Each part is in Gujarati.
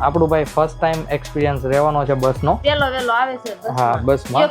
આપણું ભાઈ ફર્સ્ટ ટાઈમ એક્સપિરિયન્સ રહેવાનો છે બસનો. વેલો વેલો આવે છે. હા બસમાં.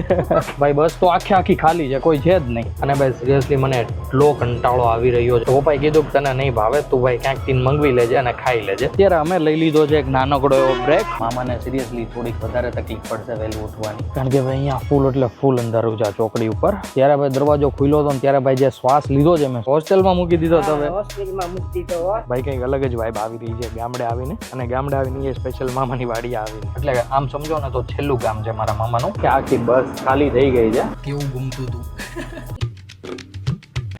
ભાઈ બસ તો આખી આખી ખાલી છે કોઈ છે જ નહીં. અને ભાઈ સિરિયસલી મને એટલો કંટાળો આવી રહ્યો છે. પપ્પાએ કીધું કે તને નહીં ભાવે તું ભાઈ ક્યાંકથી મંગવી લેજે અને ખાઈ લેજે. ત્યારે અમે લઈ લીધો છે એક નાનકડો એવો બ્રેક મામાને સિરિયસલી થોડીક વધારે તકલીફ પડશે વહેલું ઉઠવાની. કારણ કે ભાઈ અહીંયા ફૂલ એટલે ફૂલ અંધારું છે આ ચોકડી ઉપર. ત્યારે ભાઈ દરવાજો ખુલ્યો હતો ત્યારે ભાઈ જે શ્વાસ લીધો છે મેં હોસ્ટેલમાં મૂકી દીધો તમે હોસ્ટેલમાં મૂકી દીધો. ભાઈ કંઈક અલગ જ વાઇબ આવી રહી છે ગામડે આવીને. અને ગામડે આવીને એ સ્પેશિયલ મામાની વાડી આવી. એટલે આમ સમજો ને તો છેલ્લું ગામ છે મારા મામાનું. કે આખી બસ ખાલી થઈ ગઈ છે. કેવું ગમતું હતું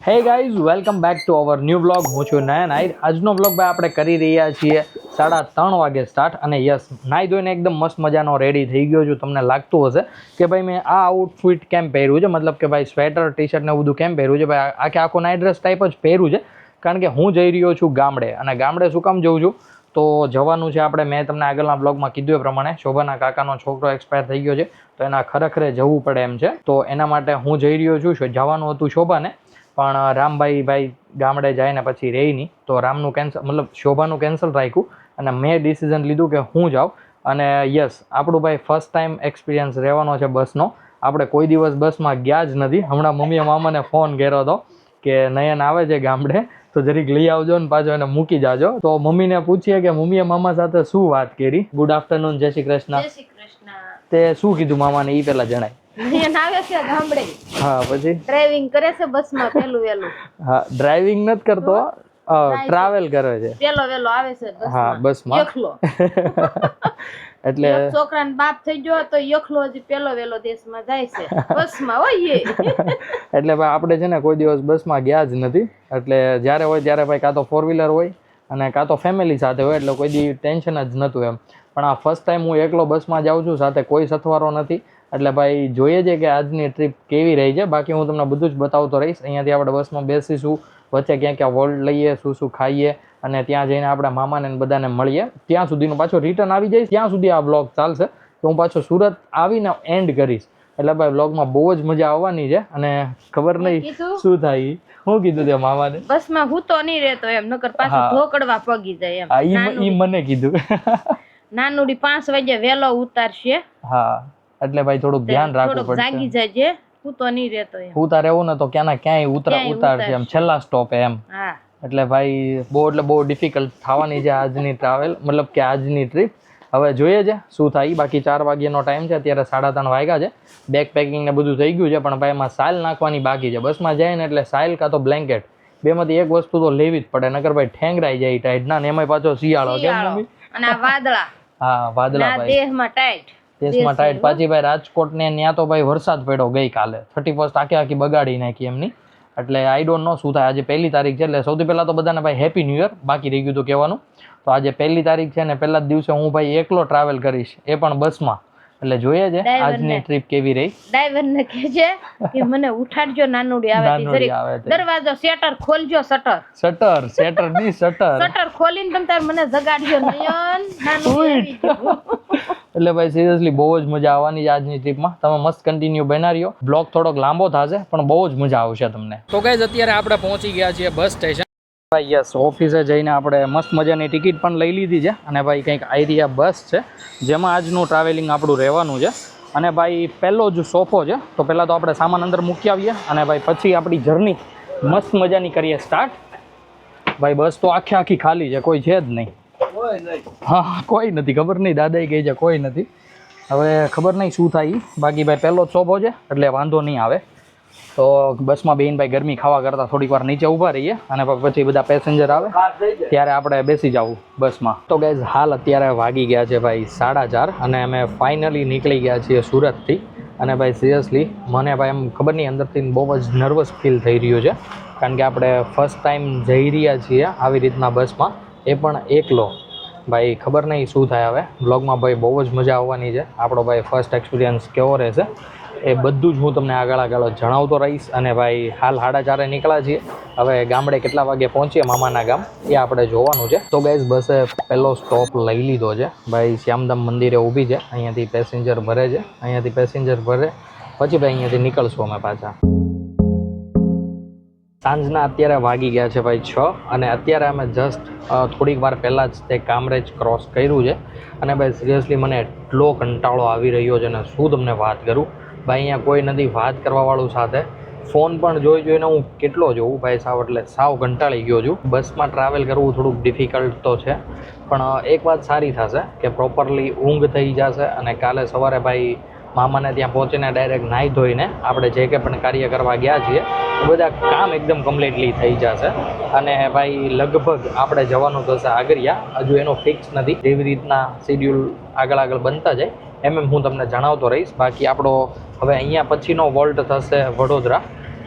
hey guys welcome back to our new blog હું છું નયન આહિર. આજનો બ્લોગ ભાઈ આપણે કરી રહ્યા છીએ સાડા ત્રણ વાગે સ્ટાર્ટ અને યસ નાઈ ધોઈને એકદમ મસ્ત મજાનો રેડી થઈ ગયો છું. તમને લાગતું હશે કે ભાઈ મેં આ આઉટફિટ કેમ પહેર્યું છે? મતલબ કે ભાઈ સ્વેટર ટી શર્ટ ને બધું કેમ પહેર્યું છે? ભાઈ આખે આખો નાઇટ ડ્રેસ ટાઈપ જ પહેર્યું છે. કારણ કે હું જઈ રહ્યો છું ગામડે. અને ગામડે શું કામ જઉં છું? તો જવાનું છે આપણે, મેં તમને આગળના બ્લોગમાં કીધું એ પ્રમાણે. શોભાના કાકાનો છોકરો એક્સપાયર થઈ ગયો છે, તો એના ખરેખરે જવું પડે એમ છે. તો એના માટે હું જઈ રહ્યો છું જવાનું હતું શોભાને, પણ રામભાઈ ભાઈ ગામડે જાય ને પછી રહી નહીં. તો રામનું કેન્સલ મતલબ શોભાનું કેન્સલ રાખ્યું અને મેં ડિસિઝન લીધું કે હું જાઉં. અને યસ આપણું ભાઈ ફર્સ્ટ ટાઈમ એક્સપિરિયન્સ રહેવાનો છે બસનો. આપણે કોઈ દિવસ બસમાં ગયા જ નથી. હમણાં મમ્મીએ મામાને ફોન કર્યો હતો કે નયન આવે છે ગામડે તો જરીક લઈ આવજો ને પાછો એને મૂકી જાજો. તો મમ્મીને પૂછીએ કે મમ્મીએ મામા સાથે શું વાત કરી? ગુડ આફ્ટરનૂન જય શ્રી કૃષ્ણ. તે શું કીધું મામાને? એ પહેલા જણાય. હા પછી? ડ્રાઇવિંગ કરે છે બસમાં પેલું વેલું હા ડ્રાઇવિંગ નથી કરતો. ટ્રાવેલ કરે છે. પેલો વેલો આવે છે હા બસમાં. એકલો. એટલે છોકરાને બાપ થઈ ગયો તો યખલો જ પેલો વેલો દેશમાં જાય છે. બસમાં હોય એટલે ભાઈ આપણે છે ને કોઈ દિવસ બસમાં ગયા જ નથી. એટલે જ્યારે હોય ત્યારે ભાઈ કાં તો ફોર વ્હીલર હોય અને કાં તો ફેમિલી સાથે હોય એટલે કોઈ દી ટેન્શન જ નહોતું એમ. પણ આ ફર્સ્ટ ટાઈમ હું એકલો બસમાં જાઉં છું સાથે કોઈ સથવારો નથી. એટલે ભાઈ જોઈએ છે કે આજની ટ્રીપ કેવી રહી છે. બાકી હું તમને બધું જ બતાવતો રહીશ. અહીંયાથી આપણે બસમાં બેસીશું વચ્ચે ક્યાં ક્યાં વોલ્ડ લઈએ શું શું ખાઈએ અને ત્યાં જઈને આપણા મામાને ને બધાને મળીએ. ત્યાં સુધીનું પાછો રિટર્ન આવી જઈશ. ત્યાં સુધી આ બ્લોગ ચાલશે. તો હું પાછો સુરત આવીને એન્ડ કરીશ. એટલે ભાઈ બ્લોગમાં બહુ જ મજા આવવાની છે અને ખબર નહીં શું થાય. હું કીધું તે મામાને? બસમાં હું તો નહીં રહેતો એમ નકર પાછું ઢોકડવા પગી જાય એમ. હા ઈ મ- મને કીધું. નાનુડી પાંચ વાગે વેલો ઉતારશે. હા એટલે ભાઈ થોડુંક ધ્યાન રાખવું પડશે. જાગી જાય હું તો નહીં રહેતો એમ. ઉતાર એવું ને તો ક્યાંના ક્યાંય ઉતરા ઉતારશે એમ. છેલ્લા સ્ટોપે એમ. હા. એટલે ભાઈ બહુ એટલે બહુ ડિફિકલ્ટ થવાની છે આજની ટ્રાવેલ મતલબ કે આજની ટ્રીપ હવે જોઈએ છે શું થાય. બાકી ચાર વાગ્યાનો ટાઈમ છે અત્યારે સાડા ત્રણ વાગ્યા છે. બેગ પેકિંગ ને બધું થઈ ગયું છે પણ ભાઈ એમાં સાઇલ નાખવાની બાકી છે. બસમાં જાય ને એટલે સાઇલ કાં તો બ્લેન્કેટ બેમાંથી એક વસ્તુ તો લેવી જ પડે નકર ભાઈ ઠેંગરાઈ જાય ટાઈટ ના ને એમાંય પાછો શિયાળો કેમ અને વાદળા. હા વાદળા ભાઈ. દેહમાં ટાઈટ દેશમાં ટાઈટ પાછી ભાઈ રાજકોટ ને ત્યાં તો ભાઈ વરસાદ પડ્યો ગઈકાલે. થર્ટી ફર્સ્ટ આખી આખી બગાડી નાખી એમની. એટલે આઈ ડોન્ટ નો શું થાય. આજે પહેલી તારીખ છે એટલે સૌથી પહેલા તો બધાને ભાઈ હેપી ન્યૂ યર બાકી રહી ગયું તો કહેવાનું. તો આજે પહેલી તારીખ છે ને પહેલા જ દિવસે હું ભાઈ એકલો ટ્રાવેલ કરીશ. એ પણ બસમાં. એટલે જોઈએ છે આજની ટ્રીપ કેવી રહી. ડ્રાઈવર ને કહેજે કે મને ઉઠાડજો નાનુડી આવે તે. દરવાજો શટર ખોલજો શટર શટર શેટરની શટર શટર ખોલીને તમ તાર મને જગાડજો નયન. નાનુડી. એટલે ભાઈ સિરિયસલી બહુ જ મજા આવવાની છે આજની ટ્રીપમાં તમે મસ્ત કન્ટિન્યુ બના રહ્યો બ્લોગ થોડોક લાંબો થશે પણ બહુ જ મજા આવશે તમને. તો ગાઈઝ અત્યારે આપણે પહોંચી ગયા છીએ બસ સ્ટેશન ભાઈ યસ ઓફિસે જઈને આપણે મસ્ત મજાની ટિકિટ પણ લઈ લીધી છે. અને ભાઈ કંઈક આઈરિયા બસ છે જેમાં આજનું ટ્રાવેલિંગ આપણું રહેવાનું છે. અને ભાઈ પહેલો જ સોફો છે. તો પહેલાં તો આપણે સામાન અંદર મૂકી આવીએ. અને ભાઈ પછી આપણી જર્ની મસ્ત મજાની કરીએ સ્ટાર્ટ ભાઈ બસ તો આખે આખી ખાલી છે કોઈ છે જ નહીં. હા કોઈ નથી ખબર નહીં દાદાએ કહે છે કોઈ નથી. હવે ખબર નહીં શું થાય. બાકી ભાઈ પહેલો જ સોફો છે એટલે વાંધો નહીં આવે. તો બસમાં બેન ભાઈ ગરમી ખાવા કરતાં થોડીક વાર નીચે ઊભા રહીએ અને પછી બધા પેસેન્જર આવે. ત્યારે આપણે બેસી જવું બસમાં. તો ગાઈઝ હાલ અત્યારે વાગી ગયા છે ભાઈ સાડા ચાર અને અમે ફાઇનલી નીકળી ગયા છીએ સુરતથી. અને ભાઈ સિરિયસલી મને ભાઈ એમ ખબર નહીં અંદરથી બહુ જ નર્વસ ફીલ થઈ રહ્યું છે. કારણ કે આપણે ફર્સ્ટ ટાઈમ જઈ રહ્યા છીએ આવી રીતના બસમાં. એ પણ એકલો. ભાઈ ખબર નહીં શું થાય હવે. બ્લોગમાં ભાઈ બહુ જ મજા આવવાની છે. આપણો ભાઈ ફર્સ્ટ એક્સપિરિયન્સ કેવો રહેશે એ બધું જ હું તમને આગળ આગળ જણાવતો રહીશ અને ભાઈ હાલ સાડા ચારે નીકળ્યા છીએ. હવે ગામડે કેટલા વાગે પહોંચીએ? મામાના ગામ. એ આપણે જોવાનું છે. તો ગાઈઝ બસે પહેલો સ્ટોપ લઈ લીધો છે. ભાઈ શ્યામધામ મંદિરે ઊભી છે. અહીંયાથી પેસેન્જર ભરે છે. અહીંયાથી પેસેન્જર ભરે. પછી ભાઈ અહીંયાથી નીકળશું અમે પાછા. સાંજના અત્યારે વાગી ગયા છે ભાઈ છ અને અત્યારે અમે જસ્ટ થોડીક વાર પહેલાં જ તે કામરેજ ક્રોસ કર્યું છે. અને ભાઈ સિરિયસલી મને એટલો કંટાળો આવી રહ્યો છે અને શું તમને વાત કરું? ભાઈ અહીંયા કોઈ નથી વાત કરવાવાળું સાથે. ફોન પણ જોઈ જોઈને હું કેટલો જોઉં ભાઈ સાવ એટલે સાવ કંટાળી ગયો છું. બસમાં ટ્રાવેલ કરવું થોડુંક ડિફિકલ્ટ તો છે. પણ એક વાત સારી થશે કે પ્રોપરલી ઊંઘ થઈ જશે અને કાલે સવારે ભાઈ મામાને ત્યાં પહોંચીને ડાયરેક્ટ નાહી ધોઈને આપણે જે કંઈ પણ કાર્ય કરવા ગયા છીએ બધા કામ એકદમ કમ્પ્લીટલી થઈ જશે. અને ભાઈ, લગભગ આપણે જવાનું થશે આગરિયા. હજુ એનો ફિક્સ નથી. જેવી રીતના શેડ્યુલ આગળ આગળ બનતા જાય, એમ એમ હું તમને જણાવતો રહીશ. બાકી આપણો હવે અહીંયા પછીનો વોલ્ટ થશે વડોદરા.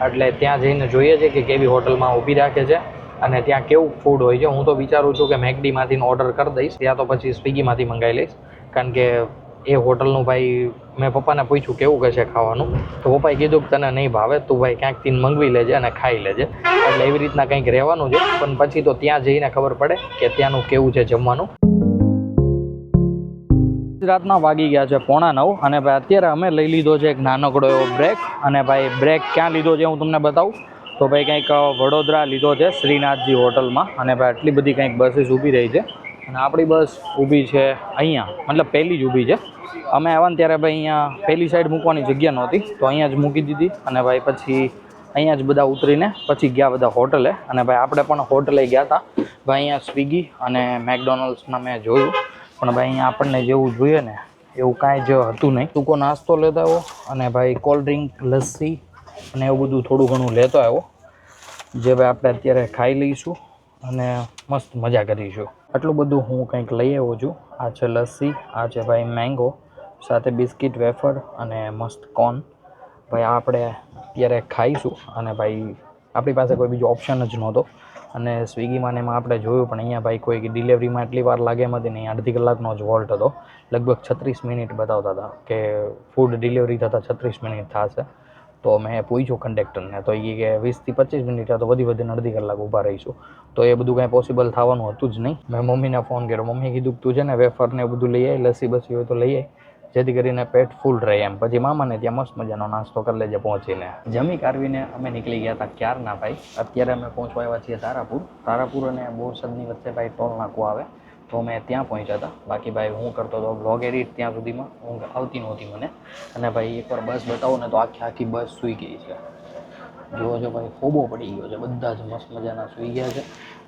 એટલે ત્યાં જઈને જોઈએ છે કે કેવી હોટલમાં ઊભી રાખે છે. અને ત્યાં કેવું ફૂડ હોય છે. હું તો વિચારું છું કે મેકડીમાંથી ઓર્ડર કરી દઈશ. ત્યાં તો પછી સ્વિગીમાંથી મંગાવી લઈશ. કારણ કે એ હોટલનું ભાઈ મેં પપ્પાને પૂછ્યું કેવું કહેશે ખાવાનું? તો પપ્પાએ કીધું કે તને નહીં ભાવે, તું ભાઈ ક્યાંકથી મંગવી લેજે અને ખાઈ લેજે. એટલે એવી રીતના કંઈક રહેવાનું છે. પણ પછી તો ત્યાં જઈને ખબર પડે કે ત્યાંનું કેવું છે જમવાનું. ગુજરાતના વાગી ગયા છે પોણા નવ અને ભાઈ અત્યારે અમે લઈ લીધો છે એક નાનકડો એવો બ્રેક અને ભાઈ બ્રેક ક્યાં લીધો છે હું તમને બતાવું. તો ભાઈ કંઈક વડોદરા લીધો છે શ્રીનાથજી હોટલમાં અને ભાઈ આટલી બધી કંઈક બસીસ ઊભી રહી છે. અને આપણી બસ ઊભી છે અહીંયા. મતલબ પહેલી જ ઊભી છે. અમે આવ્યા ત્યારે ભાઈ અહીંયા પહેલી સાઈડ મૂકવાની જગ્યા નહોતી. તો અહીંયા જ મૂકી દીધી અને ભાઈ પછી અહીંયા જ બધા ઉતરીને પછી ગયા બધા હોટલે. અને ભાઈ આપણે પણ હોટલે ગયા હતા ભાઈ અહીંયા સ્વિગી અને મેકડોનલ્ડ્સમાં મેં જોયું. પણ ભાઈ અહીંયા આપણને જેવું જોઈએ ને એવું કાંઈ જ હતું નહીં. ટૂંકો નાસ્તો લેતા આવ્યો અને ભાઈ કોલ્ડ ડ્રિંક લસ્સી અને એવું બધું થોડું ઘણું લેતો આવ્યો જે ભાઈ આપણે અત્યારે ખાઈ લઈશું અને મસ્ત મજા કરીશું. આટલું બધું હું કંઈક લઈ આવ્યો છું. આ છે લસ્સી, આ છે ભાઈ મેંગો સાથે બિસ્કિટ, વેફર અને મસ્ત કોર્ન ભાઈ આપણે અત્યારે ખાઈશું અને ભાઈ આપણી પાસે કોઈ બીજો ઓપ્શન જ નહોતો. અને સ્વિગીમાં એમાં આપણે જોયું, પણ અહીંયા ભાઈ કોઈ ડિલિવરીમાં એટલી વાર લાગે એમ હતી નહીં અડધી કલાકનો જ વોલ્ટ હતો. લગભગ છત્રીસ મિનિટ બતાવતા હતા કે ફૂડ ડિલિવરી થતાં છત્રીસ મિનિટ થશે. તો મેં પૂછ્યું કંડક્ટરને તો એ કે વીસથી પચીસ મિનિટ તો વધી વધીને અડધી કલાક ઊભા રહીશું. તો એ બધું કાંઈ પોસિબલ થવાનું હતું જ નહીં. મેં મમ્મીને ફોન કર્યો મમ્મીએ કીધું તું છે ને વેફરને બધું લઈ આવી લસ્સી બસી હોય તો લઈ આવી જેથી કરીને પેટ ફૂલ રહે એમ. પછી મામાને ત્યાં મસ્ત મજાનો નાસ્તો કરી લેજે પહોંચીને. જમી કારવીને અમે નીકળી ગયા હતા ક્યારના ભાઈ? અત્યારે અમે પહોંચવા આવ્યા છીએ તારાપુર. તારાપુર અને બોરસદની વચ્ચે ભાઈ ટોલ નાકું આવે. તો મેં ત્યાં પહોંચ્યા હતા. બાકી ભાઈ, હું કરતો હતો બ્લોગ એડિટ ત્યાં સુધીમાં. ઊંઘ આવતી નહોતી મને. અને ભાઈ, એકવાર બસ બતાવો ને તો આખી આખી બસ સૂઈ ગઈ છે. જુઓ જો ભાઈ ફોબો પડી ગયો છે. બધા જ મસ્ત મજાના સૂઈ ગયા છે.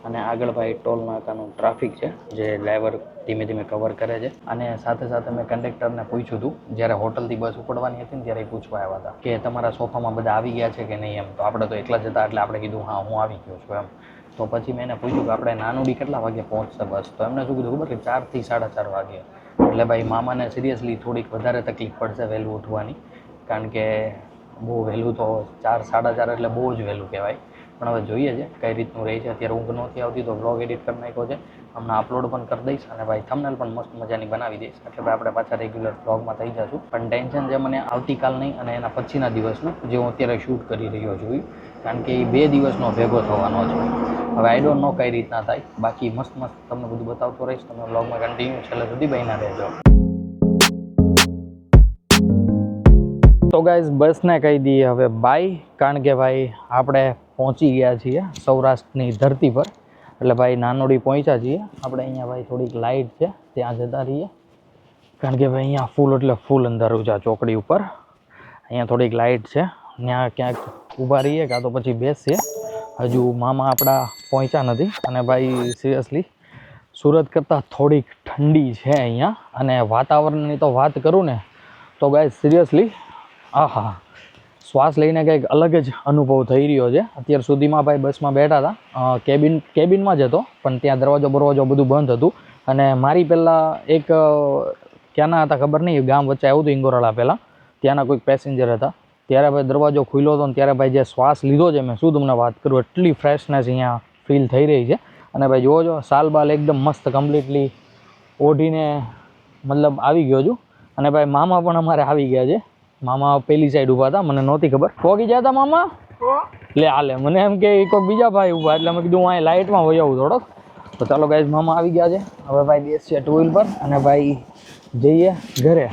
અને આગળ ભાઈ, ટોલ નાકાનું ટ્રાફિક છે, જે ડ્રાઈવર ધીમે ધીમે કવર કરે છે. અને સાથે સાથે મેં કંડક્ટરને પૂછ્યું હતું જ્યારે હોટલથી બસ ઉપડવાની હતી ને ત્યારે પૂછવા આવ્યા હતા કે તમારા સોફામાં બધા આવી ગયા છે કે નહીં એમ? તો આપણે તો એકલા જ હતા, એટલે આપણે કીધું, હા, હું આવી ગયો છું, એમ. તો પછી મેં એને પૂછ્યું કે આપણે નાનુડી કેટલા વાગે પહોંચશે બસ? તો એમને શું કીધું, ખબર કે ચારથી સાડા ચાર વાગે. એટલે ભાઈ મામાને સિરિયસલી થોડીક વધારે તકલીફ પડશે વહેલું ઉઠવાની, કારણ કે બહુ વહેલું તો ચાર, સાડા ચાર એટલે બહુ જ વહેલું કહેવાય. પણ હવે જોઈએ છે કઈ રીતનું રહે છે. અત્યારે ઊંઘ નહોતી આવતી તો બ્લોગ એડિટ કરી નાખ્યો છે. હમણાં અપલોડ પણ કરી દઈશ અને ભાઈ થંબનેલ પણ મસ્ત મજાની બનાવી દઈશ. એટલે ભાઈ આપણે પાછા રેગ્યુલર બ્લોગમાં થઈ જશું. પણ ટેન્શન છે મને આવતીકાલ નહીં અને એના પછીના દિવસનું, જે હું અત્યારે શૂટ કરી રહ્યો છું કારણ કે એ બે દિવસનો ભેગો થવાનો છે. હવે આઈ ડોન્ટ નો કઈ રીતના થાય. બાકી મસ્ત મસ્ત તમને બધું બતાવતો રહીશ. તમે બ્લોગમાં કન્ટિન્યુ છેલ્લે સુધી બહીના રહેજો. તો ગાઈઝ બસને કહી દઈએ હવે બાય કારણ કે ભાઈ આપણે પહોંચી ગયા છીએ સૌરાષ્ટ્રની ધરતી પર. એટલે ભાઈ નાનોડી પહોંચ્યા છીએ. આપણે અહીંયા ભાઈ થોડીક લાઇટ છે, ત્યાં જતા રહીએ. કારણ કે ભાઈ અહીંયા ફૂલ એટલે ફૂલ અંધારું છે ચોકડી ઉપર. અહીંયા થોડીક લાઇટ છે, ત્યાં ક્યાંક ઊભા રહીએ કાં તો પછી બેસીએ. હજુ મામા આપણા પહોંચ્યા નથી અને ભાઈ સિરિયસલી સુરત કરતાં થોડીક ઠંડી છે અહીંયા. અને વાતાવરણની તો વાત કરું ને, તો ગાય સિરિયસલી આહા. શ્વાસ લઈને કંઈક અલગ જ અનુભવ થઈ રહ્યો છે. અત્યાર સુધીમાં ભાઈ બસમાં બેઠા હતા. કેબિન, કેબિનમાં જ હતો, પણ ત્યાં દરવાજો બરવાજો બધું બંધ હતું. અને મારી પહેલાં એક ક્યાંના હતા ખબર નહીં, ગામ વચ્ચે આવ્યું હતું ઇંગોરાળા પહેલાં. ત્યાંના કોઈક પેસેન્જર હતા. ત્યારે ભાઈ દરવાજો ખુલ્યો હતો ને ત્યારે ભાઈ જે શ્વાસ લીધો છે, મેં શું તમને વાત કરું, એટલી ફ્રેશનેસ અહીંયા ફીલ થઈ રહી છે. અને ભાઈ જોવો છો સાલ બાલ એકદમ મસ્ત કમ્પ્લીટલી ઓઢીને મતલબ આવી ગયો છું. અને ભાઈ મામા પણ અમારે આવી ગયા છે. મામા પેલી સાઈડ ઊભા હતા, મને નહોતી ખબર. પોગી ગયા હતા મામા? લે, હાલે. મને એમ કે ઈ કોઈ બીજા ભાઈ ઊભા, એટલે મેં કીધું અહીં લાઇટમાં વહી આવું થોડોક તો ચાલો ગાઈઝ મામા આવી ગયા છે. હવે ભાઈ બેસીએ ટુ વ્હીલ પર અને ભાઈ જઈએ ઘરે.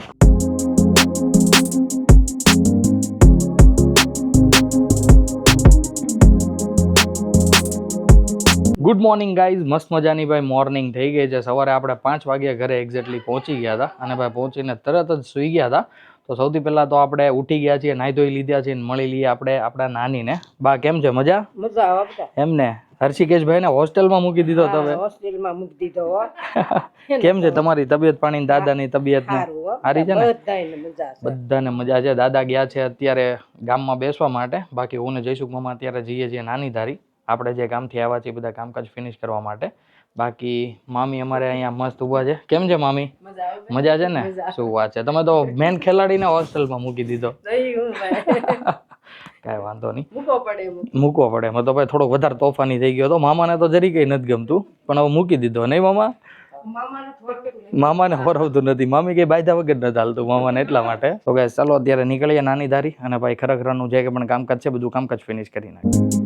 ગુડ મોર્નિંગ ગાઈઝ મસ્ત મજાની ભાઈ મોર્નિંગ થઈ ગઈ છે. સવારે આપણે પાંચ વાગ્યા ઘરે એક્ઝેક્ટલી પહોંચી ગયા હતા અને ભાઈ પહોંચીને તરત જ સૂઈ ગયા હતા. તો સૌથી પહેલાં તો આપણે ઉઠી ગયા છીએ નાહી ધોઈ લીધા છીએ મળી લઈએ આપણે આપણા નાનીને. બા કેમ છે? મજા? મજા આવે હર્ષિકેશભાઈ ને? હોસ્ટેલ હોસ્ટેલમાં મૂકી દીધો તમે. હોસ્ટેલમાં મૂકી દીધો કેમ છે તમારી તબિયત પાણી દાદાની તબિયત ને સારું હો. સારી છે ને? બધાને મજા છે. દાદા ગયા છે અત્યારે ગામમાં બેસવા માટે. બાકી હું ને જયસુખ મામા અત્યારે જઈએ છીએ નાની ધારી. આપણે જે ગામથી આવ્યા છીએ બધા કામકાજ ફિનિશ કરવા માટે. બાકી મામી અમારે અહીંયા મસ્ત ઊભા છે. કેમ છે મામી? મજા છે ને? શું વાત છે? તમે તો મેન ખેલાડીને હોસ્ટેલમાં મૂકી દીધો. કઈ વાંધો નહીં. મૂકવો પડે એમાં. તો ભાઈ થોડોક વધારે તોફાની થઈ ગયો તો મામાને તો જરી કંઈ નથી ગમતું. પણ હવે મૂકી દીધો. નહીં મામા? મામાને હોરવતું નથી. મામી કઈ બાયધા વગર નથી હાલતું મામાને એટલા માટે. તો કે ચાલો અત્યારે નીકળીએ નાની ધારી અને ભાઈ ખરેખરનું જે કે પણ કામકાજ છે બધું કામકાજ ફિનિશ કરી નાખીએ.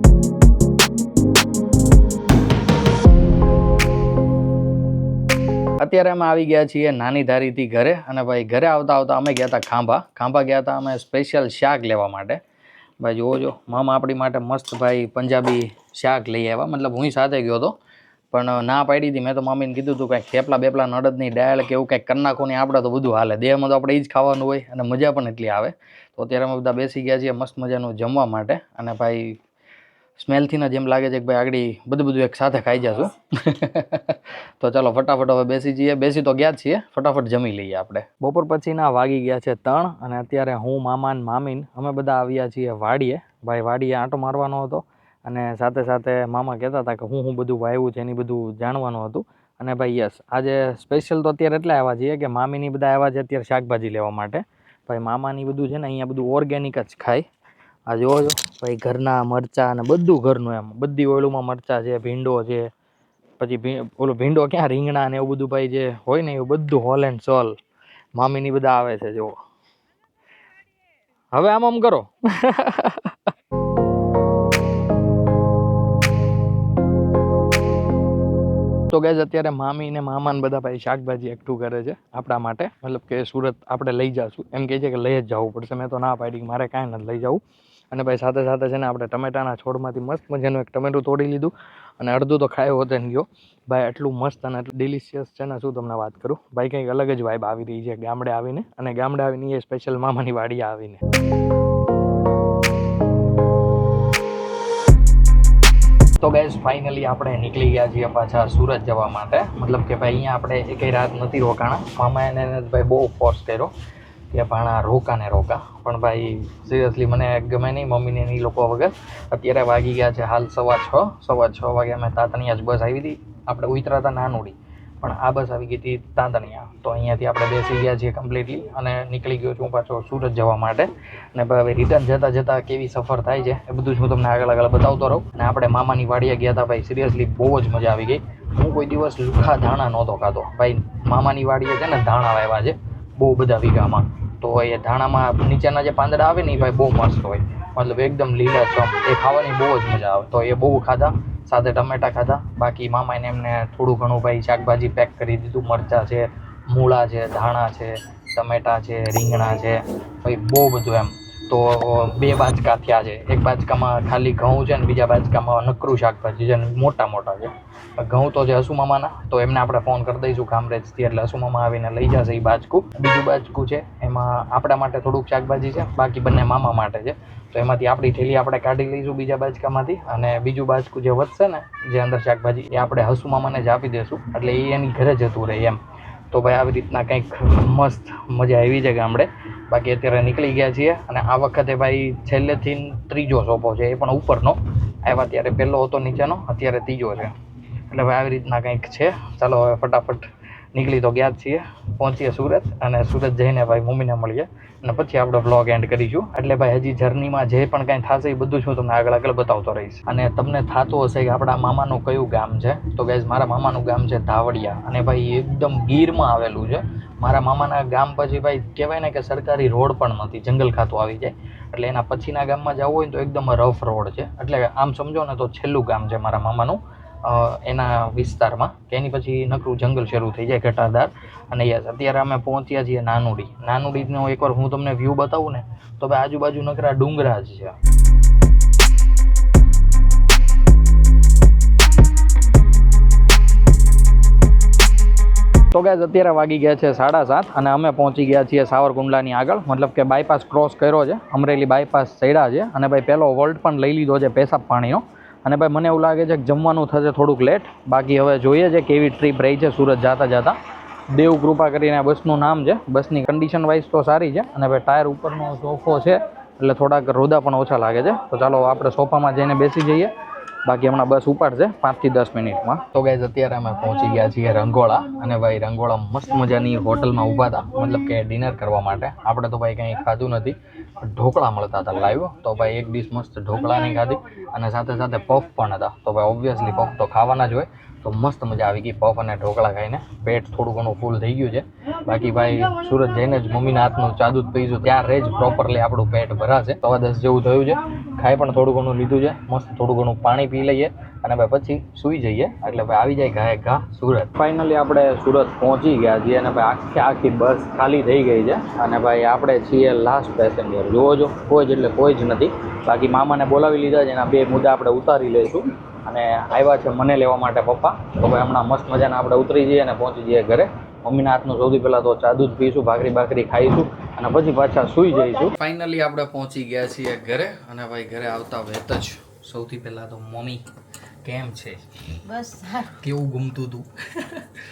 અત્યારે અમે આવી ગયા છીએ નાની ધારીથી ઘરે અને ભાઈ ઘરે આવતા આવતા અમે ગયા હતા ખાંભા. ખાંભા ગયા હતા અમે સ્પેશિયલ શાક લેવા માટે. ભાઈ જુઓ જો, મામા આપણી માટે મસ્ત ભાઈ પંજાબી શાક લઈ આવ્યા. મતલબ હું સાથે ગયો હતો, પણ ના પાડી હતી. મેં તો મામીને કીધું હતું કાંઈક થેપલા બેપલા નડદની ડાયલ કે એવું કાંઈક કરી નાખો ને આપણે તો બધું હાલે. દેહમાં તો આપણે એ જ ખાવાનું હોય અને મજા પણ એટલી આવે. તો અત્યારે અમે બધા બેસી ગયા છીએ મસ્ત મજાનું જમવા માટે અને ભાઈ સ્મેલથી ને જેમ લાગે છે કે ભાઈ આગળ બધું બધું એક સાથે ખાઈ જશું. તો ચાલો ફટાફટ હવે બેસી જઈએ. બેસી તો ગયા જ છીએ. ફટાફટ જમી લઈએ આપણે. બપોર પછીના વાગી ગયા છે ત્રણ અને અત્યારે હું મામા ને મામીન અમે બધા આવ્યા છીએ વાડીએ. ભાઈ વાડીએ આંટો મારવાનો હતો અને સાથે સાથે મામા કહેતા હતા કે હું હું બધું વાવ્યું છે એની બધું જાણવાનું હતું. અને ભાઈ યસ, આજે સ્પેશિયલ તો અત્યારે એટલે આવ્યા છીએ કે મામીની બધા આવ્યા છે અત્યારે શાકભાજી લેવા માટે. ભાઈ મામાની બધું છે ને અહીંયા બધું ઓર્ગેનિક જ ખાય. આ જોવો છો ભાઈ ઘરના મરચાં અને બધું ઘરનું એમ. બધી ઓયલુમાં મરચાં છે, ભીંડો છે, પછી ઓલું ભીંડો ક્યાં રીંગણા ને એવું બધું ભાઈ જે હોય ને એવું બધું હોલ એન્ડ સોલ. મામીની બધા આવે છે જુઓ હવે આમ આમ કરો. તો ગેસ અત્યારે મામી ને મામાને બધા ભાઈ શાકભાજી એકઠું કરે છે આપણા માટે. મતલબ કે સુરત આપણે લઈ જશું. એમ કહે છે કે લઈ જ જવું પડશે. મેં તો ના પાડી મારે કાંઈ નથી લઈ જવું. અને ભાઈ સાથે સાથે છે ને આપણે ટમેટાના છોડમાંથી મસ્ત મજાનું એક ટમેટું તોડી લીધું અને અડધું તો ખાયો હોતે ગયો. ભાઈ એટલું મસ્ત અને ડિલિશિયસ છે ને શું તમને વાત કરું? ભાઈ, કંઈક અલગ જ વાઇબ આવી રહી છે ગામડે આવીને અને ગામડે આવીને એ સ્પેશિયલ મામાની વાડી આવીને. તો ગેસ ફાઇનલી આપણે નીકળી ગયા છીએ પાછા સુરત જવા માટે. મતલબ કે ભાઈ, અહીંયા આપણે એકેય રાત નથી રોકાણા. મામા એને ભાઈ બહુ ફોર્સ કર્યો. કે ભાણા રોકા ને રોકા. પણ ભાઈ સિરિયસલી મને ગમે નહીં મમ્મીને એ લોકો વગર. અત્યારે વાગી ગયા છે હાલ સવા છ. સવા છ વાગે અમે તાતણિયા જ બસ આવી હતી. આપણે ઉતરા હતા નાનુડી. પણ આ બસ આવી ગઈ હતી તાંતણિયા. તો અહીંયાથી આપણે બેસી ગયા છીએ કમ્પ્લીટલી અને નીકળી ગયો છું પાછો સુરત જવા માટે. અને હવે રિટર્ન જતાં જતાં કેવી સફર થાય છે એ બધું જ હું તમને આગળ આગળ બતાવતો રહું. અને આપણે મામાની વાડીએ ગયા હતા ભાઈ સિરિયસલી બહુ જ મજા આવી ગઈ. હું કોઈ દિવસ લુખા ધાણા નહોતો ખાતો. ભાઈ, મામાની વાડીએ છે ને ધાણા વાવ્યા છે બહુ બધા વીઘામાં. તો એ ધાણામાં નીચેના જે પાંદડા આવે ને એ ભાઈ બહુ મસ્ત હોય. મતલબ એકદમ લીલાછમ એ ખાવાની બહુ જ મજા આવે. તો એ બહુ ખાધા, સાથે ટમેટા ખાધા. બાકી મામાને એમને થોડું ઘણું ભાઈ શાકભાજી પેક કરી દીધું. મરચાં છે, મૂળા છે, ધાણા છે, ટમેટા છે, રીંગણા છે. ભાઈ બહુ બધું એમ. તો બે બાજકા થયા છે. એક બાજકામાં ખાલી ઘઉં છે ને બીજા બાજકામાં નકરું શાકભાજી છે ને મોટા મોટા છે. ઘઉં તો છે હસુમામાના. તો એમને આપણે ફોન કરી દઈશું કામરેજથી, એટલે હસુમામા આવીને લઈ જશે એ બાજકું. બીજું બાજકું છે, એમાં આપણા માટે થોડુંક શાકભાજી છે, બાકી બંને મામા માટે છે. તો એમાંથી આપણી થેલી આપણે કાઢી લઈશું બીજા બાજકામાંથી અને બીજું બાજકું જે વધશે ને, જે અંદર શાકભાજી, એ આપણે હસુમામાને જ આપી દઈશું એટલે એ એની ઘરે જતું રહે એમ. તો ભાઈ આવી રીતના કંઈક મસ્ત મજા આવી છે ગામડે. બાકી અત્યારે નીકળી ગયા છીએ અને આ વખતે ભાઈ છેલ્લેથી ત્રીજો સોફો છે, એ પણ ઉપરનો. આવ્યા ત્યારે પહેલો હતો નીચેનો, અત્યારે ત્રીજો છે. એટલે ભાઈ આવી રીતના કંઈક છે. ચાલો હવે ફટાફટ નીકળી તો ગયા જ છીએ. પહોંચીએ સુરત અને સુરત જઈને ભાઈ મમ્મીને મળીએ. અને પછી આપણે બ્લોગ એન્ડ કરીશું. એટલે ભાઈ હજી જર્નીમાં જે પણ કાંઈ થશે એ બધું જ હું તમને આગળ આગળ બતાવતો રહીશ. અને તમને થતું હશે કે આપણા મામાનું કયું ગામ છે? તો ગાઈઝ મારા મામાનું ગામ છે ધાવડિયા. અને ભાઈ એકદમ ગીરમાં આવેલું છે. મારા મામાના ગામ પછી ભાઈ કહેવાય ને કે સરકારી રોડ પણ નથી. જંગલ ખાતું આવી જાય. એટલે એના પછીના ગામમાં જવું હોય તો એકદમ રફ રોડ છે. એટલે આમ સમજો ને તો છેલ્લું ગામ છે મારા મામાનું. એના વિસ્તારમાં, કે એની પછી નકરું જંગલ શરૂ થઈ જાય ઘટાદાર. અને યસ, અત્યારે અમે પહોંચ્યા છીએ નાનુડી. નાનુડીનો એકવાર હું તમને વ્યૂ બતાવું ને, તો ભાઈ આજુબાજુ નકરા ડુંગરા જ છે. તો ગેસ અત્યારે વાગી ગયા છે સાડા સાત અને અમે પહોંચી ગયા છીએ સાવરકુંડલાની આગળ. મતલબ કે બાયપાસ ક્રોસ કર્યો છે. અમરેલી બાયપાસ સૈડા છે. અને ભાઈ પહેલો વર્લ્ડ પણ લઈ લીધો છે પેશાબ પાણીનો. અને ભાઈ મને એવું લાગે છે કે જમવાનું થશે થોડુંક લેટ બાકી હવે જોઈએ છે કેવી ટ્રીપ રહી છે સુરત જાતા જતા. દેવ કૃપા કરીને આ બસનું નામ છે. બસની કન્ડિશન વાઇઝ તો સારી છે. અને ભાઈ ટાયર ઉપરનો સોફો છે. એટલે થોડાક રોદા પણ ઓછા લાગે છે. તો ચાલો આપણે સોફામાં જઈને બેસી જઈએ. બાકી હમણાં બસ ઉપાડશે પાંચથી દસ મિનિટમાં. તો ગાઈઝ અત્યારે અમે પહોંચી ગયા છીએ રંગોળા. અને ભાઈ, રંગોળા મસ્ત મજાની હોટલમાં ઊભા હતા. મતલબ કે ડિનર કરવા માટે. આપણે તો ભાઈ કંઈ ખાધું નથી. ઢોકળા મળતા હતા લાઈવ તો ભાઈ એક ડીશ મસ્ત ઢોકળાની ખાધી. અને સાથે સાથે પફ પણ હતા. તો ભાઈ ઓબ્વિયસલી પફ તો ખાવાના જ હોય. તો મસ્ત મજા આવી ગઈ પફ અને ઢોકળા ખાઈને. પેટ થોડું ઘણું ફૂલ થઈ ગયું છે. બાકી ભાઈ સુરત જઈને જ મમ્મીના હાથનું ચાદુ જ પીશું ત્યાં રહે જ પ્રોપરલી આપણું પેટ ભરાશે. સવા દસ જેવું થયું છે. ખાઈ પણ થોડું ઘણું લીધું છે. મસ્ત થોડું ઘણું પાણી પી લઈએ અને ભાઈ પછી સૂઈ જઈએ. એટલે ભાઈ આવી જાય ઘાએ ઘા સુરત. ફાઇનલી આપણે સુરત પહોંચી ગયા છીએ અને ભાઈ આખી આખી બસ ખાલી થઈ ગઈ છે. અને ભાઈ આપણે છીએ લાસ્ટ પેસેન્જર જુઓ જો, કોઈ જ એટલે કોઈ જ નથી. બાકી મામાને બોલાવી લીધા છે એના બે મુદ્દા આપણે ઉતારી લઈશું. અને આવ્યા છે મને લેવા માટે પપ્પા. તો ભાઈ હમણાં મસ્ત મજાના આપણે ઉતરી જઈએ અને પહોંચી જઈએ ઘરે. મમ્મીના હાથનું સૌથી પહેલાં તો ચા દૂધ પીશું ભાખરી ભાખરી ખાઈશું અને પછી પાછા સૂઈ જઈશું. ફાઇનલી આપણે પહોંચી ગયા છીએ ઘરે અને ભાઈ ઘરે આવતા વેત જ સૌથી પહેલાં તો મમ્મી કેમ છે? બસ કેવું ગમતું હતું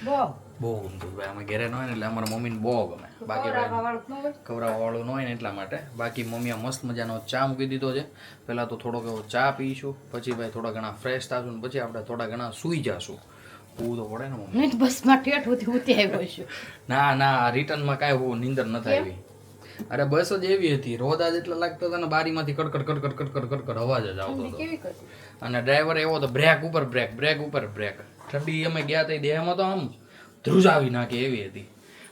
બહુ. બહુ ગમતું ભાઈ. અમે ઘરે ન હોય ને એટલે અમારા મમ્મીને બહુ ગમે. બાકી ભાઈ વાળું ન હોય? કવરાવાળું ન હોય ને એટલા માટે. બાકી મમ્મીએ મસ્ત મજાનો ચા મૂકી દીધો છે. પહેલાં તો થોડોક એવો ચા પીશું પછી ભાઈ થોડા ઘણા ફ્રેશ થશું ને પછી આપણે થોડા ઘણા સૂઈ જશું. હું તો પડે ને મમ્મી. બસમાં ઠેઠ ઉતી ઉતી આવ્યો છું. ના ના રિટર્નમાં કાંઈ હું નીંદર નથી આવી અરે બસ જ એવી હતી. રોજ આજ એટલા લાગતા હતા ને બારીમાંથી કડકડ કડકડ કડકડ કડકડ અવાજ જ આવતો હતો. અને ડ્રાઈવર એવો તો બ્રેક ઉપર બ્રેક બ્રેક ઉપર બ્રેક ઠંડી અમે ગયા હતા દેહમાં તો આમ ધ્રુજાવી નાખે એવી હતી.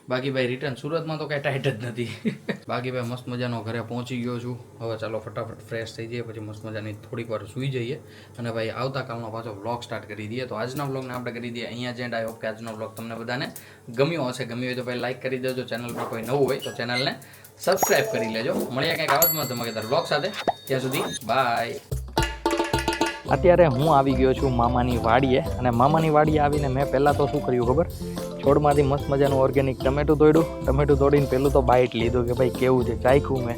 બાકી ભાઈ રિટર્ન સુરતમાં તો કાંઈ ટાઈટ જ નથી. બાકી ભાઈ મસ્ત મજાનો ઘરે પહોંચી ગયો છું. હવે ચાલો ફટાફટ ફ્રેશ થઈ જઈએ, પછી મસ્ત મજાની થોડીક વાર સૂઈ જઈએ. અને ભાઈ આવતાકાલનો પાછો વ્લોગ સ્ટાર્ટ કરી દઈએ. તો આજના વ્લોગને આપણે કરી દઈએ અહીંયા જેન્ડ આઈ હોપ કે આજનો વ્લોગ તમને બધાને ગમ્યો હશે. ગમ્યો હોય તો ભાઈ લાઈક કરી દેજો. ચેનલ પર કોઈ નવું હોય તો ચેનલને સબસ્ક્રાઈબ કરી લેજો. મળીએ કંઈક આવતમાં ધમાકેદાર વ્લોગ સાથે. ત્યાં સુધી બાય અત્યારે હું આવી ગયો છું મામાની વાડીએ અને મામાની વાડીએ આવીને મેં પહેલાં તો શું કર્યું ખબર? છોડમાંથી મસ્ત મજાનું ઓર્ગેનિક ટમેટું તોડ્યું. ટમેટું તોડીને પહેલું તો બાઇટ લીધું કે ભાઈ કેવું છે? ચાખ્યું મેં.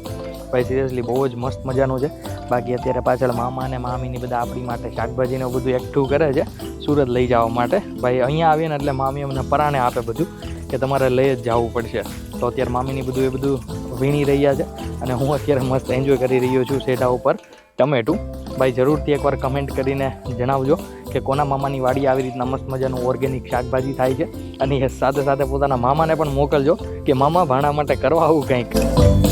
ભાઈ સિરિયસલી બહુ જ મસ્ત મજાનું છે. બાકી અત્યારે પાછળ મામા અને મામીની બધા આપણી માટે શાકભાજીને બધું એકઠું કરે છે. સુરત લઈ જવા માટે. ભાઈ અહીંયા આવીએ ને એટલે મામી અમને પરાણે આપે બધું કે તમારે લઈ જ જવું પડશે. તો અત્યારે મામીની બધું એ બધું વીણી રહ્યા છે. અને હું અત્યારે મસ્ત એન્જોય કરી રહ્યો છું સેટા ઉપર ટમેટું. ભાઈ જરૂરથી એકવાર કમેન્ટ કરીને જણાવજો કે કોના મામાની વાડી આવી રીતના મસ્ત મજાનું ઓર્ગેનિક શાકભાજી થાય છે. અને એ સાથે સાથે પોતાના મામાને પણ મોકલજો કે મામા ભાણા માટે કરવા આવું કંઈક.